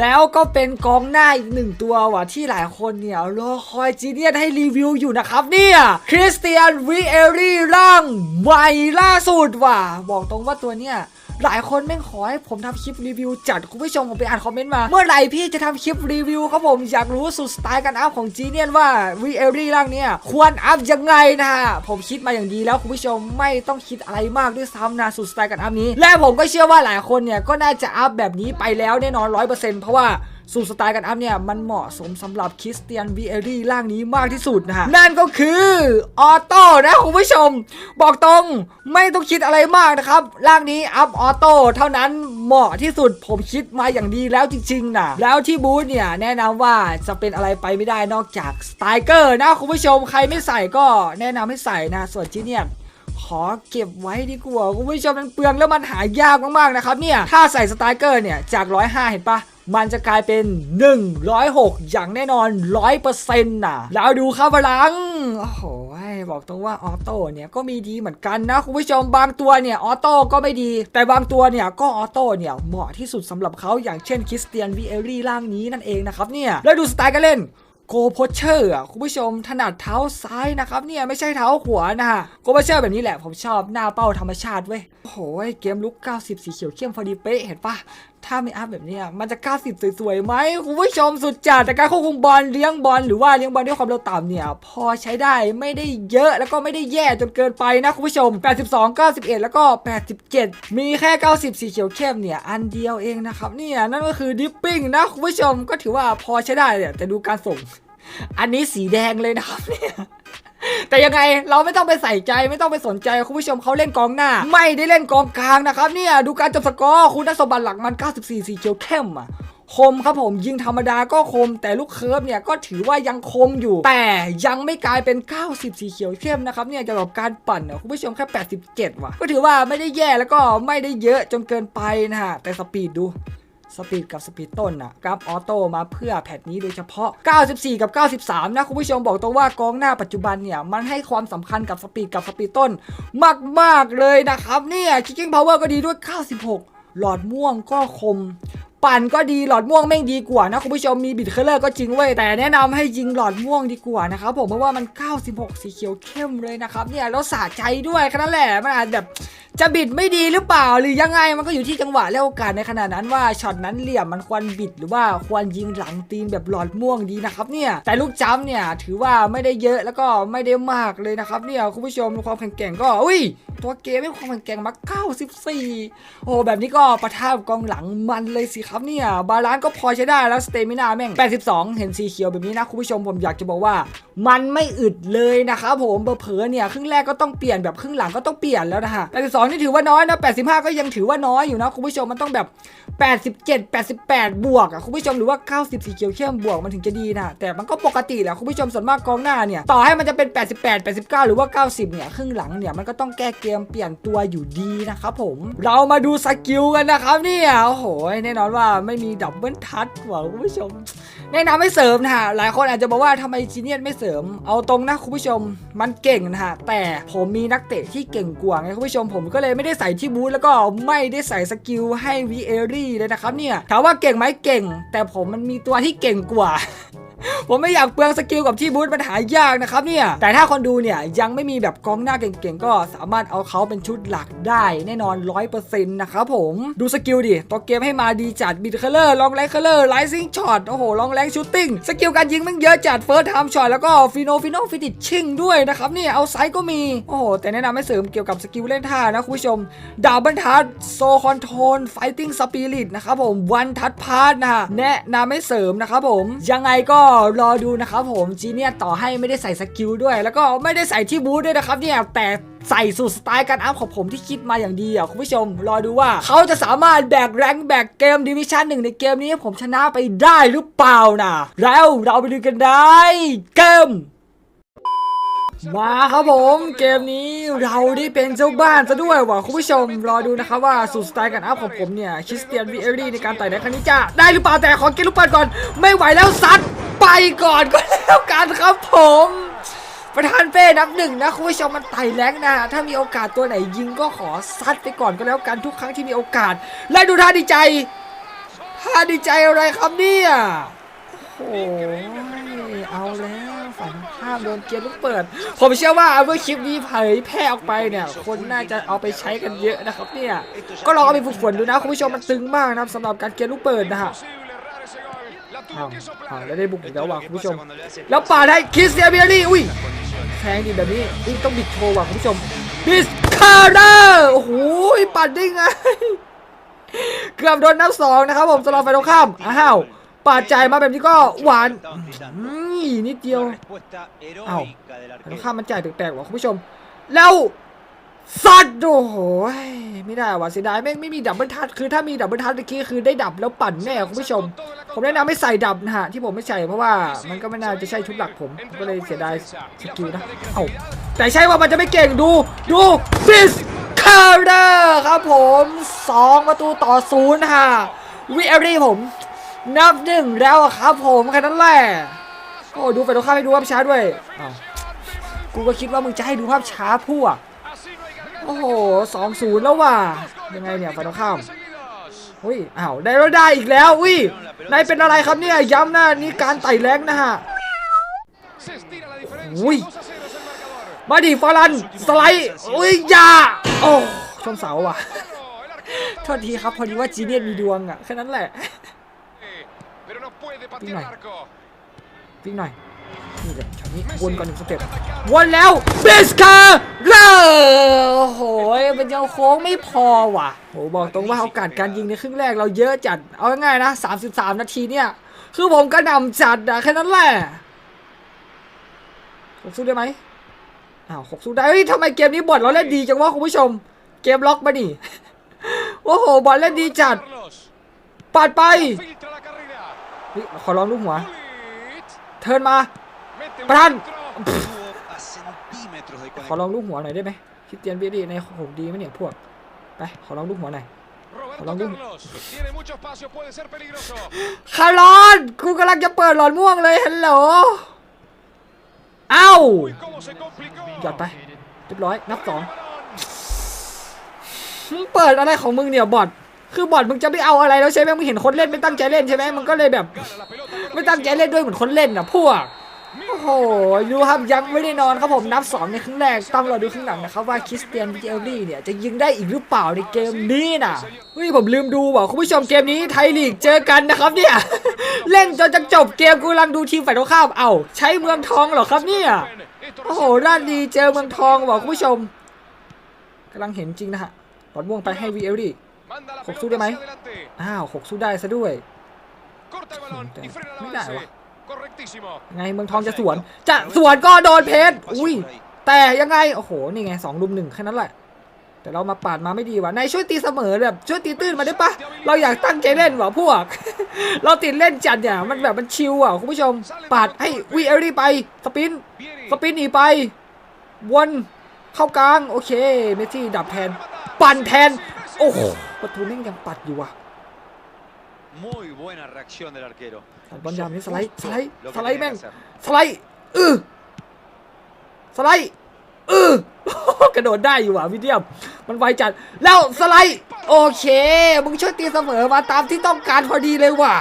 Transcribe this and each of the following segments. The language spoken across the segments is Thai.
แล้วก็เป็นกองหน้าอีกหนึ่งตัวว่ะที่หลายคนเนี่ยรอคอยจีเนียนให้รีวิวอยู่นะครับเนี่ยคริสเตียนวีเอรี่ร่างใหม่ล่าสุดว่ะ บอกตรงว่าตัวเนี่ยหลายคนแม่งขอให้ผมทำคลิปรีวิวจัดคุณผู้ชมผมไปอ่านคอมเมนต์มา เมื่อไหร่พี่จะทำคลิปรีวิวครับผมอยากรู้สูตรสไตล์การอัพของจีเนียนว่าวีเอรี่ร่างเนี่ยควรอัพยังไงนะฮะผมคิดมาอย่างดีแล้วคุณผู้ชมไม่ต้องคิดอะไรมากด้วยซ้ำนะสูตรสไตล์การอัพนี้ และผมก็เชื่อว่าหลายคนเนี่ยก็น่าจะอัพแบบนี้ไปแล้วแน่นอนร้อยเปอร์เซ็นต์เพราะว่าสูตรสไตล์การอัพเนี่ย มันเหมาะสมสำหรับคริสเตียนวีเอรีร่างนี้มากที่สุดนะฮะ นั่นก็คือออโต้นะคุณผู้ชม บอกตรงไม่ต้องคิดอะไรมากนะครับ ร่างนี้อัพออโต้เท่านั้นเหมาะที่สุดผมคิดมาอย่างดีแล้วจริงๆนะแล้วที่บูธเนี่ย แนะนำว่าจะเป็นอะไรไปไม่ได้นอกจากสไตเกอร์นะคุณผู้ชมใครไม่ใส่ก็แนะนำให้ใส่นะส่วนที่เนี่ยขอเก็บไว้ดีกว่าคุณผู้ชมมันเปลืองแล้วมันหายากมากๆนะครับเนี่ยถ้าใส่สไตเกอร์เนี่ยจาก 105 เห็นปะ มันจะกลายเป็น 106 อย่างแน่นอน 100%น่ะ แล้วดูค่าพลัง โอ้โหบอกตรงว่าออโต้เนี่ยก็มีดีเหมือนกันนะ คุณผู้ชมบางตัวเนี่ยออโต้ก็ไม่ดี แต่บางตัวเนี่ยก็ออโต้เนี่ยเหมาะที่สุดสำหรับเขาอย่างเช่นคริสเตียนวีเอรี่ร่างนี้นั่นเองนะครับเนี่ย แล้วดูสไตล์การเล่นโกโพเชอร์อะคุณผู้ชมถนัดเท้าซ้ายนะครับเนี่ยไม่ใช่เท้าขวานะฮะโกโพเชอร์แบบนี้แหละผมชอบหน้าเป้าธรรมชาติเว้ยโอ้โหเกมลุก 90 สีเขียวเข้มพอดีเป๊ะเห็นปะ ถ้าไม่อัพแบบนี้มันจะ 90 สวยๆไหมคุณผู้ชมสุดจัดแต่การควบคุมบอลเลี้ยงบอลหรือว่าเลี้ยงบอลด้วยความเร็วต่ำเนี่ย พอใช้ได้ไม่ได้เยอะแล้วก็ไม่ได้แย่จนเกินไปนะคุณผู้ชม 82 91 แล้วก็ 87 มีแค่ 90 สีเขียวเข้มเนี่ย อันเดียวเองนะครับเนี่ยนั่นก็คือดิปปิ้งนะคุณผู้ชมก็ถือว่าพอใช้ได้เนี่ยแต่ดูการส่ง อันนี้สีแดงเลยนะครับเนี่ย แต่ยังไงเราไม่ต้องไปใส่ใจไม่ต้องไปสนใจคุณผู้ชมเขาเล่นกองหน้า ไม่ได้เล่นกองกลางนะครับเนี่ยดูการจบสกอร์คุณสมบัติหลักมัน 94 สีเขียวเข้มอะคมครับผมยิงธรรมดาก็คม แต่ลูกเคิร์ฟเนี่ยก็ถือว่ายังคมอยู่ แต่ยังไม่กลายเป็น 90 สีเขียวเข้มนะครับเนี่ยเกี่ยวกับการปั่นเนี่ยคุณผู้ชมแค่ 87 ว่ะ ก็ถือว่าไม่ได้แย่แล้วก็ไม่ได้เยอะจนเกินไปนะฮะแต่สปีดดู สปีดกับสปีดต้นอะกราฟออโต้มาเพื่อแพทนี้โดยเฉพาะ 94 กับ 93 นะ คุณผู้ชมบอกตรงว่ากองหน้าปัจจุบันเนี่ย มันให้ความสำคัญกับสปีดกับสปีดต้น มาก ๆ เลยนะครับ เนี่ยคิกกิ้งพาวเวอร์ก็ดีด้วย 96 หลอดม่วงก็คมปั่นก็ดีหลอดม่วงแม่งดีกว่านะคุณผู้ชมมีบิดเคอร์เลอร์ก็จริงเว้ยแต่แนะนำให้ยิงหลอดม่วงดีกว่านะครับผมเพราะว่ามัน 96 สีเขียวเข้มเลยนะครับเนี่ยแล้วสะใจด้วยแค่นั้นแหละมันอาจแบบ จะบิดไม่ดีหรือเปล่าหรือยังไงมันก็อยู่ที่จังหวะและโอกาสในขณะนั้นว่าช็อตนั้นเหลี่ยมมันควรบิดหรือว่าควรยิงหลังตีนแบบหลอดม่วงดีนะครับเนี่ยแต่ลูกจ้ำเนี่ยถือว่าไม่ได้เยอะแล้วก็ไม่ได้มากเลยนะครับเนี่ยคุณผู้ชมความแข็งแกร่งก็อุ้ยตัวเกมไม่ความแข็งแกร่งมา94 โอ้แบบนี้ก็ประท่ากองหลังมันเลยสิครับเนี่ยบาลานซ์ก็พอใช้ได้แล้วสเตมินาแม่ง 82 เห็นสีเขียวแบบนี้นะคุณผู้ชมผมอยากจะบอกว่า มันไม่อึดเลยนะครับผมเผลอเนี่ยครึ่งแรกก็ต้องเปลี่ยนแบบครึ่งหลังก็ต้องเปลี่ยนแล้วนะฮะ82นี่ถือว่าน้อยนะ 85 ก็ยังถือว่าน้อยอยู่นะคุณผู้ชมมันต้องแบบ 87 88 บวกอะคุณผู้ชมหรือว่า 90 สีเขียวเข้มบวกมันถึงจะดีนะ แต่มันก็ปกติแหละคุณผู้ชมส่วนมากกองหน้าเนี่ย ต่อให้มันจะเป็น 88 89 หรือว่า 90 เนี่ย ครึ่งหลังเนี่ย มันก็ต้องแก้เกมเปลี่ยนตัวอยู่ดีนะครับผม เรามาดูสกิลกันนะครับเนี่ย โอ้โห แน่นอนว่าไม่มีดับเบิลทัชว่ะคุณผู้ชม แนะนำให้เสริมนะฮะหลายคนอาจจะบอกว่าทำไมจีเนียสไม่เสริม เอาตรงนะคุณผู้ชมมันเก่งนะฮะแต่ผมมีนักเตะที่เก่งกว่าไงคุณผู้ชมผมก็เลยไม่ได้ใส่ที่บูธแล้วก็ไม่ได้ใส่สกิลให้วีเอรี่เลยนะครับเนี่ยถามว่าเก่งไหมเก่ง แต่ผมมันมีตัวที่เก่งกว่า ผมไม่อยากเปลืองสกิลกับที่บูธมันหายากนะครับเนี่ย แต่ถ้าคนดูเนี่ยยังไม่มีแบบกองหน้าเก่งๆ ก็สามารถเอาเขาเป็นชุดหลักได้แน่นอน100%นะครับผม ดูสกิลดิตัวเกมให้มาดีจัดบิดเคลอร์ลองแรงเคลอร์ไลซิงช็อต โอ้โหลองแรงชูตติ้ง สกิลการยิงมันเยอะจัดเฟิร์สไทม์ช็อตแล้วก็ฟิโนฟิโนฟิติชชิงด้วยนะครับเนี่ยเอาไซส์ก็มี โอ้โห แต่แนะนำให้เสริมเกี่ยวกับสกิลเล่นท่านะคุณผู้ชม ดาบบันทัดโซคอนโทรลไฟติ้งสปิริตนะครับผมวันทัดพาร์ทนะฮะแนะนำให้เสริมนะครับผมยังไงก็รอดูนะครับผมจีเนี่ยต่อให้ไม่ได้ใส่สกิลด้วย แล้วก็ไม่ได้ใส่ที่บูธด้วยนะครับเนี่ยแต่ใส่สูตรสไตล์การอัพของผมที่คิดมาอย่างดีอะคุณผู้ชม รอดูว่า เขาจะสามารถแบกแรงแบกเกมดิวิชั่นหนึ่งในเกมนี้ผมชนะไปได้หรือเปล่านะแล้วเราไปดูกันได้เกมมาครับผมเกมนี้เราได้เป็นเจ้าบ้านซะด้วยว่ะคุณผู้ชมรอดูนะครับว่าสูตรสไตล์การอัพของผมเนี่ยคริสเตียนวีเอรีในการต่อยในครั้งนี้จะได้หรือเปล่าแต่ขอเกินลูกปัดก่อน ไม่ไหวแล้วซัด ไปก่อนก็แล้วกันครับผม ประธานเป้นับหนึ่งนะคุณผู้ชมมันไต่แรงนะถ้ามีโอกาสตัวไหนยิงก็ขอซัดไปก่อนก็แล้วกันทุกครั้งที่มีโอกาส และดูท่าดีใจฮ่าดีใจอะไรครับเนี่ยโอ้ยเอาแล้วฝันข้ามโดนเกียร์ลูกเปิด ผมเชื่อว่าเมื่อคลิปนี้เผยแพร่ออกไปเนี่ย คนน่าจะเอาไปใช้กันเยอะนะครับเนี่ย ก็ลองเอาไปฝึกฝนดูนะคุณผู้ชมมันตึงมากนะครับสำหรับการเกียร์ลูกเปิดนะฮะ Posible errar ese gol. La อ้าว tuvo que soplar. อ้าวแล้วได้บุกอีกแล้วว่ะคุณผู้ชม cuando le hace แล้วป่าได้คริสเตียนเบียรี่อุ้ยแทงดีแบบนี้อุ้ยต้องบิดโชว์ว่ะคุณผู้ชมบิสคาร์เดอร์โอ้โหปัดได้ไงเกือบโดนนับสองนะครับผมสำหรับไฟตรงข้ามอ้าวปาดใจมาแบบนี้ก็หวาน estaban gritando. อืมนิดเดียว Una respuesta heroica del ไฟตรง arquero. ข้ามมันจ่ายแปลกๆว่ะคุณผู้ชม แล้วซัดโอ้โห ไม่ได้ว่ะเสียดายแม่งไม่มีดับเบิลทัชคือถ้ามีดับเบิลทัชเมื่อกี้คือได้ดับแล้วปั่นแน่คุณผู้ชม ผมแนะนำให้ใส่ดับนะฮะที่ผมไม่ใส่เพราะว่ามันก็ไม่น่าจะใช่ชุดหลักผมก็เลยเสียดายสกิลนะเอ้าแต่ใช่ว่ามันจะไม่เก่งดูดูบิสคาร์เดอร์ครับผม2ประตูต่อศูนย์ฮะวิเอรี่ผมนับหนึ่งแล้วครับผมแค่นั้นแหละโอ้ดูไปตรงข้ามให้ดูภาพช้าด้วยอ้าวกูก็คิดว่ามึงจะให้ดูภาพช้าพวก โอ้โหสองศูนย์แล้วว่ะยังไงเนี่ยฝ่ายตรงข้าม Seguidos. อุ้ยอ้าวได้แล้วได้อีกแล้วอุ้ยนายเป็นอะไรครับเนี่ยย้ำนะนี่การไต่แรงนะฮะ Se estira la diferencia. Uy. 2 a 0 es el marcador. มาดิฟารันสไลด์อุ้ยอยาโอ้ชนเสาว่ะ Bueno, el arquero โทษทีครับพอดีว่าจีเนียนมีดวงอะแค่นั้นแหละ está- Pero no puede patear Dime. el arco. วิ่งหน่อย นี่เลยช็อตนี้วนก่อนหนึ่งสเต็ปวนแล้วเบสคาร์เร์โอ้โหมันยังโค้งไม่พอว่ะโหบอกตรงว่าโอกาสการยิงในครึ่งแรกเราเยอะจัดเอาง่ายๆนะ 33 นาทีเนี่ย คือผมกระหน่ำจัดอะแค่นั้นแหละหกสู้ได้ไหมอ้าวหกสู้ได้เฮ้ยทำไมเกมนี้บอลเราเล่นดีจังวะคุณผู้ชม เกมล็อกมาดิโอ้โหบอลเล่นดีจัดปัดไป Filtra la carrera. เฮ้ยขอลองลูกหัว เทินมา Mete un Fran. centro. Estuvo a centímetros de ขอ conectar. ลองลูกหัวหน่อยได้ไหมคิดเตียนเบียดีในผมดีไหมเนี่ยพวก ไปขอลองลูกหัวหน่อย Roberto Hola, Gullit. Carlos. Tiene mucho espacio, puede ser peligroso. คารอนกูกำลังจะเปิดหลอดม่วงเลยฮัลโหลเอ้า Uy, cómo se complicó. หยอดไปเรียบร้อยนับสอง Balón. มึงเปิดอะไรของมึงเนี่ยบอทคือบอทมึงจะไม่เอาอะไรแล้วใช่ไหมมึงเห็นคนเล่นไม่ตั้งใจเล่นใช่ไหมมึงก็เลยแบบ Gana la pelota con la ไม่ตั้งใจเล่นด้วยเหมือนคนเล่นอะพวก โอ้โหดูครับยังไม่ได้นอนครับผมนับสองในครึ่งแรกต้องรอดูครึ่งหลังนะครับว่าคริสเตียนวิเอลลี่เนี่ยจะยิงได้อีกหรือเปล่าในเกมนี้นะเฮ้ยผมลืมดูว่ะคุณผู้ชมเกมนี้ไทยลีกเจอกันนะครับเนี่ยเล่นจนจะจบเกมกูกำลังดูทีมฝ่ายตรงข้ามเอ้าใช้เมืองทองเหรอครับเนี่ย Esto โอ้ no โหด้านดีเจอเมืองทองบอกคุณผู้ชมกำลังเห็นจริงนะฮะหลอดม่วงไปให้วีเอลลี่ Manda la Hop, pelota sube, Mai. hacia adelante. อ้าวหกสู้ได้ซะด้วย Corta el balón y frena el Mira, avance. va. Correctísimo. ไงเมืองทองจะสวน จะสวนก็โดนเพชรอุ้ยแต่ยังไงโอ้โหนี่ไงสองลุมหนึ่งแค่นั้นแหละแต่เรามาปาดมาไม่ดีว่ะนายช่วยตีเสมอแบบช่วยตีตื้นมาได้ปะเราอยากตั้งใจเล่นว่ะพวก เราติดเล่นจัดเนี่ยมันแบบมันชิลอะคุณผู้ชม ปาดให้วีเอรี่ไปสปิน Vieri. สปินหนีไป วนเข้ากลาง โอเค เมสซี่ดับแทน ปั่นแทน โอ้โหประตูแม่งยังปัดอยู่ว่ะ Muy buena reacción del arquero. ตัดบอลยามนี้สไลด์สไลด์ Lo que สไลด์ tenía แม่ง que hacer. สไลด์อือสไลด์อือกระโดดได้อยู่อะวิเดียม มันไวจัดแล้วสไลด์โอเค มึงช่วยตีเสมอมาตามที่ต้องการพอดีเลยว่ะ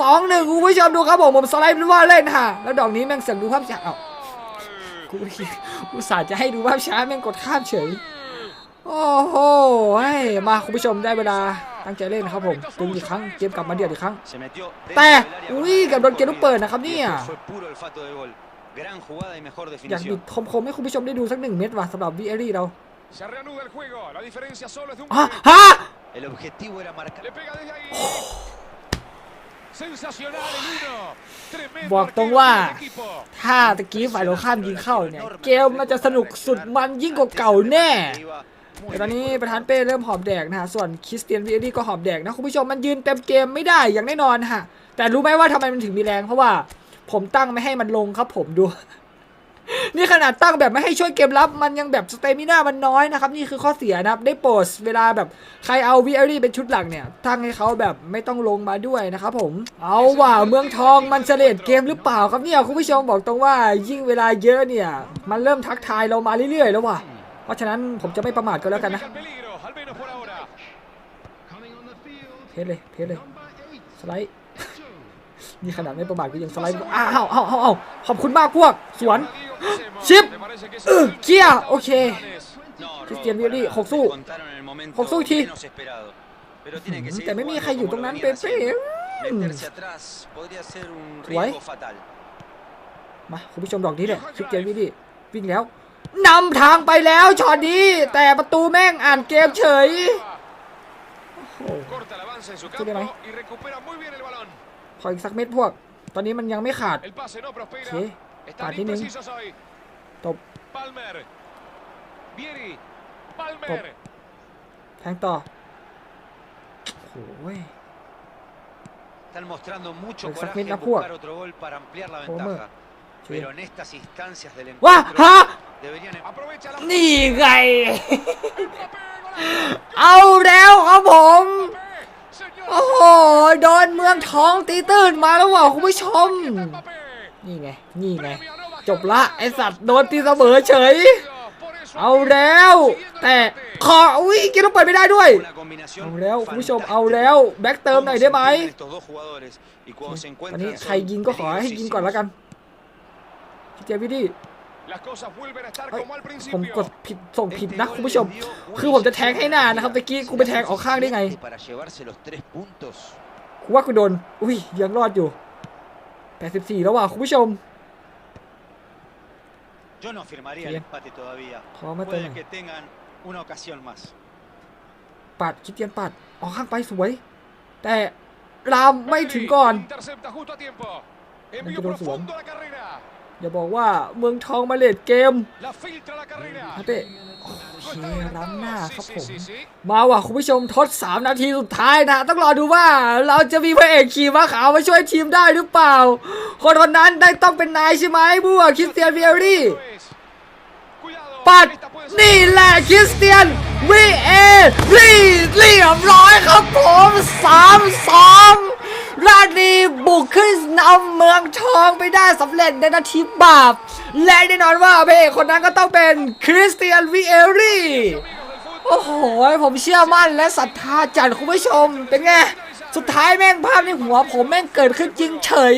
สองหนึ่งคุณผู้ชมดูครับผมผมสไลด์เป็นว่าเล่นฮะแล้วดอกนี้แม่งเสียงดูภาพช้าเอ้ากูคิดอุตส่าห์จะให้ดูภาพช้าแม่งกดข้ามเฉย โอ้โหเฮ้ยมาคุณผู้ชมได้เวลาตั้งใจเล่นนะครับผมดึงอีกครั้งเกมกลับมาเดือดอีกครั้ง Se metió แต่ dentro del área อุ้ยกับโดนเกมลูกเปิดนะครับเนี่ย Fue puro olfato de gol. Gran jugada y mejor อยากบิ definición. ดคมๆให้คุณผู้ช om ได้ดูสักหนึ่งเม็ดว่ะสำหรับวีเอรี่เรา Se reanuda el juego. La diferencia solo es de un อะ gol. ฮะ El objetivo era marcar. Le pega desde ahí. Sensacional el uno. Tremendo บอกตรง arquero ว่า del equipo. ถ้าตะกี้ฝ่ายตรงข้ามยิงเข้าเนี่ย เกมมันจะสนุกสุดมันยิ่งกว่าเก่าแน่ แต่ตอนนี้ประธานเป้เริ่มหอบแดกนะฮะ ส่วนคริสเตียนวีเอรี่ก็หอบแดกนะคุณผู้ชมมันยืนเต็มเกมไม่ได้อย่างแน่นอนฮะ แต่รู้ไหมว่าทำไมมันถึงมีแรง เพราะว่าผมตั้งไม่ให้มันลงครับผมดู นี่ขนาดตั้งแบบไม่ให้ช่วยเกมรับ มันยังแบบสเตมิน่ามันน้อยนะครับ นี่คือข้อเสียนะครับ ได้โปรดเวลาแบบใครเอาวีเอรี่เป็นชุดหลักเนี่ย ตั้งให้เขาแบบไม่ต้องลงมาด้วยนะครับผม เอาว่าเมืองทองมันเสลดเกมหรือเปล่าครับเนี่ยคุณผู้ชมบอกตรงว่ายิ่งเวลาเยอะเนี่ย มันเริ่มทักทายเรามาเรื่อยๆ แล้วว่ะ ราะฉะนั้นผมจะไม่ประมาทก็แล้วกันนะ Complica el peligro, al menos por ahora. เพชรเลยเพชรเลยสไลด์นี่ขนาดไม่ประมาทก็ยังสไลด์อ้าวอ้าวอ้าวอ้าวขอบคุณมากพวก สวน Chip. Me parece que es เออ el เคลียร์โอเค Ganes. No, Cristian Rob, Vieri, para nada. Joksu. Contaron en el momento Joksu, chi. menos esperado. Pero tiene que อืม seguir แต่ไม่มี jugando ใครอยู่ como ตรง lo นั้น venían เป๊ะ haciendo. ๆอืม Meterse atrás podría ser un Guay. riesgo fatal. มาคุณผู้ชมดอกนี้เลยคลิปเกมนี้ดิวิ่งแล้ว นำทางไปแล้วช็อตนี้แต่ประตูแม่งอ่านเกมเฉยโอ้โห Corta el avance en su Sí, bien ahí. campo y recupera muy bien el balón. ขออีกสักเม็ดพวก ตอนนี้มันยังไม่ขาด El pase no prospera. Sí. Están Patinen. imprecisos hoy. ตบ Palmer. Vieri. Top. Palmer. แทงต่อโอ้ย Están mostrando mucho Exactamente, coraje en la púa. buscar otro gol para ampliar la Homer. ventaja. Sí. Pero en estas instancias del ว้า encuentro ฮะ deberían Aprovecha la นี่ไง Mbappé, golazo. เอาแล้วครับผม Mbappé, señoras โอ้โห โดนเมืองทองตีตื้นมาแล้วว่ะคุณผู้ชม y señores, Mbappé. นี่ไง นี่ไง Premio a Nova จบละไอสัตว์โดนตีเสมอเฉย Por eso เอาแล้ว แต่ขออุ้ยกินต้องเปิดไม่ได้ด้วย una combinación เอาแล้วคุณผู้ชม fantástica. เอาแล้ว แบ็กเติมหน่อยได้ไหม Cómo se entienden estos dos jugadores y cuando se ตอนนี้ encuentran ใครยิงก็ขอให้ยิงก่อนแล้วกันพี่เจวิดี้ Las cosas vuelven a estar เอ้ย como al ผมก principio. ดผิดส่งผิดนะคุณผู้ชม คือผมจะแทงให้นานนะครับตะกี้กูไปแทงออกข้างได้ไง Para llevarse los tres puntos. กูว่ากูโดน อุ้ยยังรอดอยู่ 84 แล้วว่ะคุณผู้ชม Yo no firmaría el Bien. empate todavía. Vamos a Puede meterlo. que tengan una ocasión más. ปัดคิดเตียนปัดออกข้างไปสวย แต่รามไม่ถึงก่อน Intercepta justo a tiempo. Hay Envío que dar un profundo a la carrera. อย่าบอกว่าเมืองทองมาเลดเกม La filtra la carrera. ฮาเต้โอเคล้ำหน้าครับ Sí, ผม sí, sí, sí. มาว่ะคุณผู้ชมทด 3 นาทีสุดท้ายนะ ต้องรอดูว่าเราจะมีพระเอกขี่ม้าขาวมาช่วยทีมได้หรือเปล่า คนคนนั้นได้ต้องเป็นนายใช่ไหมบัวคริสเตียนเวียรี่ Cuidado. ปัด Esta puede ser- นี่แหละคริสเตียนวีเอรีเรียบร้อยครับผม3 2 ราดีบุกขึ้นนำเมืองทองไปได้สำเร็จในนาทีบาป และแน่นอนว่าพระเอกคนนั้นก็ต้องเป็นคริสเตียนวิเอรี่โอ้โห ผมเชื่อมั่นและศรัทธาจัดคุณผู้ชมเป็นไง สุดท้ายแม่งภาพในหัวผมแม่งเกิดขึ้นจริงเฉย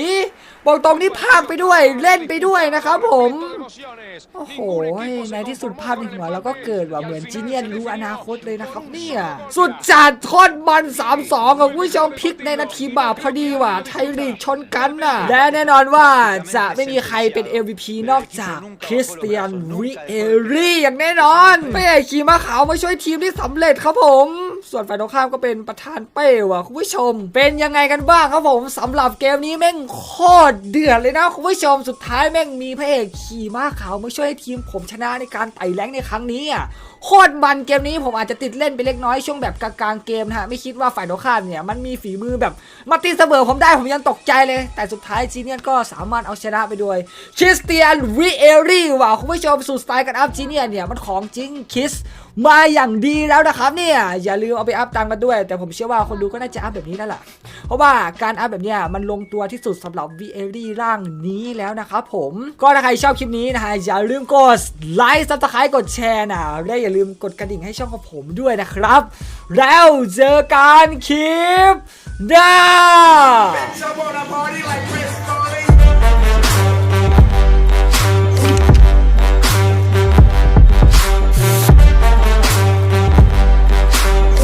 บอกตรงนี้ภาคไปด้วยเล่นไปด้วยนะครับผม Emociones. โอ้โห Ningún equipo se ในที่สุด conformó ภาพใน con หัว el เราก็ papel. เกิดว่า Y al เหมือน final จีเนียน se รู้ definió อนาคตเลยนะครับ con เนี่ย todo. สุดจัดโคตรมัน3-2กับคุณผู้ชมพลิกในนาทีบาปพอดีว่ะไทยลีกชนกันน่ะ และแน่นอนว่าจะไม่มีใครเป็น MVP นอกจากคริสเตียนวิเอรี่อย่างแน่นอนไม่ใช่ขี่ม้าขาวมาช่วยทีมที่สำเร็จครับผม ส่วนฝ่ายตรงข้ามก็เป็นประธานเป้ว่ะคุณผู้ชม เป็นยังไงกันบ้างครับผมสำหรับเกมนี้แม่งโคตรเดือดเลยนะคุณผู้ชมสุดท้ายแม่งมีพระเอกขี่ม้าขาวมาช่วยให้ทีมผมชนะในการไต่แรงในครั้งนี้อะโคตรมันเกมนี้ผมอาจจะติดเล่นไปเล็กน้อยช่วงแบบกลางๆเกมนะฮะไม่คิดว่าฝ่ายตรงข้ามเนี่ยมันมีฝีมือแบบมาตีเสมอผมได้ผมยังตกใจเลย แต่สุดท้ายจีเนียนก็สามารถเอาชนะไปด้วยคริสเตียนวิเอรี่ว่ะคุณผู้ชมสูตรสไตล์การอัพจีเนียนเนี่ยมันของจริงคิส มาอย่างดีแล้วนะครับเนี่ยอย่าลืมเอาไปอัพตังกันด้วย แต่ผมเชื่อว่าคนดูก็น่าจะอัพแบบนี้นั่นแหละเพราะว่าการอัพแบบเนี้ยมันลงตัวที่สุดสำหรับ v ีเอรีร่างนี้แล้วนะครับผมก็ถ้าใครชอบคลิปนี้นะฮะอย่าลืมกดไลค์ซับสไครต์กดแชร์นะและอย่าลืมกดกระดิ่งให้ช่องของผมด้วยนะครับ แล้วเจอกันคลิปหน้า